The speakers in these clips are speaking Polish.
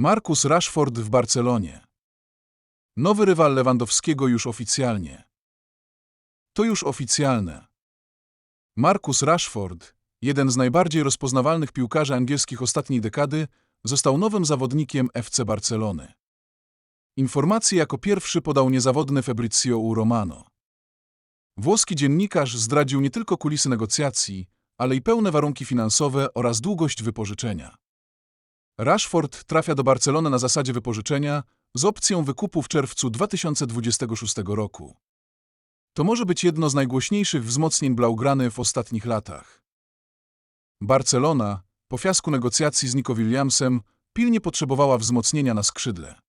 Marcus Rashford w Barcelonie. Nowy rywal Lewandowskiego już oficjalnie. To już oficjalne. Marcus Rashford, jeden z najbardziej rozpoznawalnych piłkarzy angielskich ostatniej dekady, został nowym zawodnikiem FC Barcelony. Informację jako pierwszy podał niezawodny Fabrizio Romano. Włoski dziennikarz zdradził nie tylko kulisy negocjacji, ale i pełne warunki finansowe oraz długość wypożyczenia. Rashford trafia do Barcelony na zasadzie wypożyczenia z opcją wykupu w czerwcu 2026 roku. To może być jedno z najgłośniejszych wzmocnień Blaugrany w ostatnich latach. Barcelona, po fiasku negocjacji z Nico Williamsem, pilnie potrzebowała wzmocnienia na skrzydle.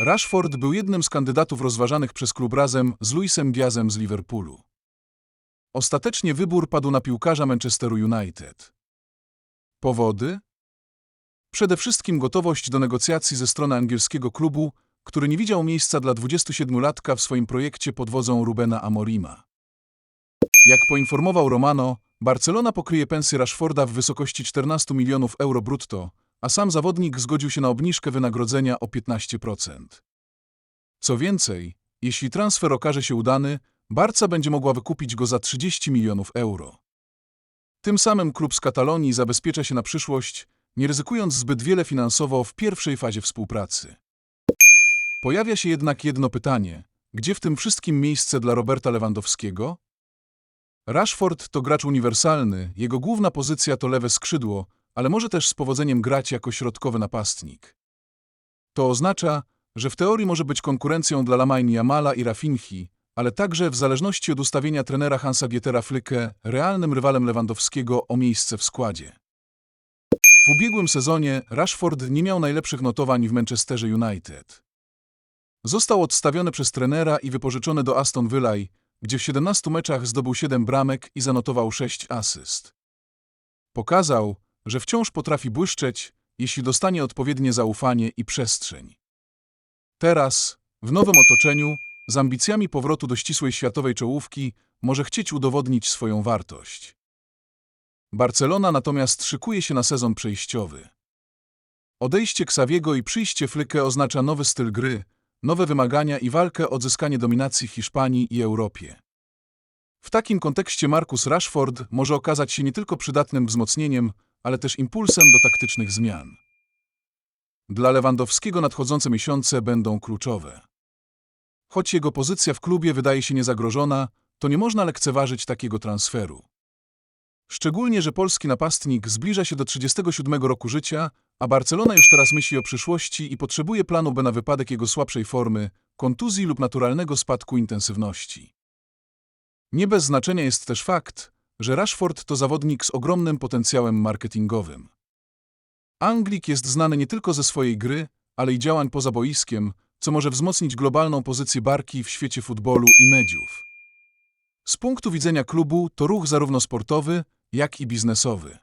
Rashford był jednym z kandydatów rozważanych przez klub razem z Luisem Diazem z Liverpoolu. Ostatecznie wybór padł na piłkarza Manchesteru United. Powody? Przede wszystkim gotowość do negocjacji ze strony angielskiego klubu, który nie widział miejsca dla 27-latka w swoim projekcie pod wodzą Rubena Amorima. Jak poinformował Romano, Barcelona pokryje pensję Rashforda w wysokości 14 milionów euro brutto, a sam zawodnik zgodził się na obniżkę wynagrodzenia o 15%. Co więcej, jeśli transfer okaże się udany, Barca będzie mogła wykupić go za 30 milionów euro. Tym samym klub z Katalonii zabezpiecza się na przyszłość, nie ryzykując zbyt wiele finansowo w pierwszej fazie współpracy. Pojawia się jednak jedno pytanie: gdzie w tym wszystkim miejsce dla Roberta Lewandowskiego? Rashford to gracz uniwersalny, jego główna pozycja to lewe skrzydło, ale może też z powodzeniem grać jako środkowy napastnik. To oznacza, że w teorii może być konkurencją dla Lamine Yamala i Rafinhi, ale także w zależności od ustawienia trenera Hansa Dietera Flyke realnym rywalem Lewandowskiego o miejsce w składzie. W ubiegłym sezonie Rashford nie miał najlepszych notowań w Manchesterze United. Został odstawiony przez trenera i wypożyczony do Aston Villa, gdzie w 17 meczach zdobył 7 bramek i zanotował 6 asyst. Pokazał, że wciąż potrafi błyszczeć, jeśli dostanie odpowiednie zaufanie i przestrzeń. Teraz, w nowym otoczeniu, z ambicjami powrotu do ścisłej światowej czołówki, może chcieć udowodnić swoją wartość. Barcelona natomiast szykuje się na sezon przejściowy. Odejście Xaviego i przyjście Flyke oznacza nowy styl gry, nowe wymagania i walkę o odzyskanie dominacji Hiszpanii i Europie. W takim kontekście Marcus Rashford może okazać się nie tylko przydatnym wzmocnieniem, ale też impulsem do taktycznych zmian. Dla Lewandowskiego nadchodzące miesiące będą kluczowe. Choć jego pozycja w klubie wydaje się niezagrożona, to nie można lekceważyć takiego transferu. Szczególnie, że polski napastnik zbliża się do 37 roku życia, a Barcelona już teraz myśli o przyszłości i potrzebuje planu B na wypadek jego słabszej formy, kontuzji lub naturalnego spadku intensywności. Nie bez znaczenia jest też fakt, że Rashford to zawodnik z ogromnym potencjałem marketingowym. Anglik jest znany nie tylko ze swojej gry, ale i działań poza boiskiem, co może wzmocnić globalną pozycję Barki w świecie futbolu i mediów. Z punktu widzenia klubu to ruch zarówno sportowy, jak i biznesowy.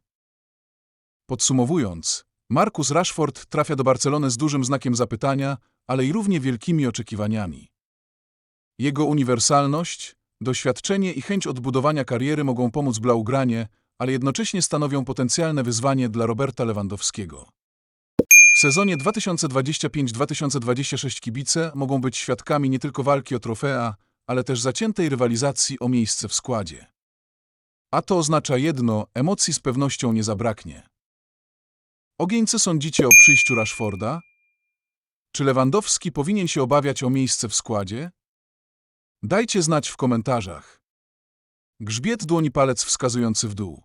Podsumowując, Marcus Rashford trafia do Barcelony z dużym znakiem zapytania, ale i równie wielkimi oczekiwaniami. Jego uniwersalność, doświadczenie i chęć odbudowania kariery mogą pomóc Blaugranie, ale jednocześnie stanowią potencjalne wyzwanie dla Roberta Lewandowskiego. W sezonie 2025-2026 kibice mogą być świadkami nie tylko walki o trofea, ale też zaciętej rywalizacji o miejsce w składzie. A to oznacza jedno, emocji z pewnością nie zabraknie. Ogień, co sądzicie o przyjściu Rashforda? Czy Lewandowski powinien się obawiać o miejsce w składzie? Dajcie znać w komentarzach. Grzbiet dłoni palec wskazujący w dół.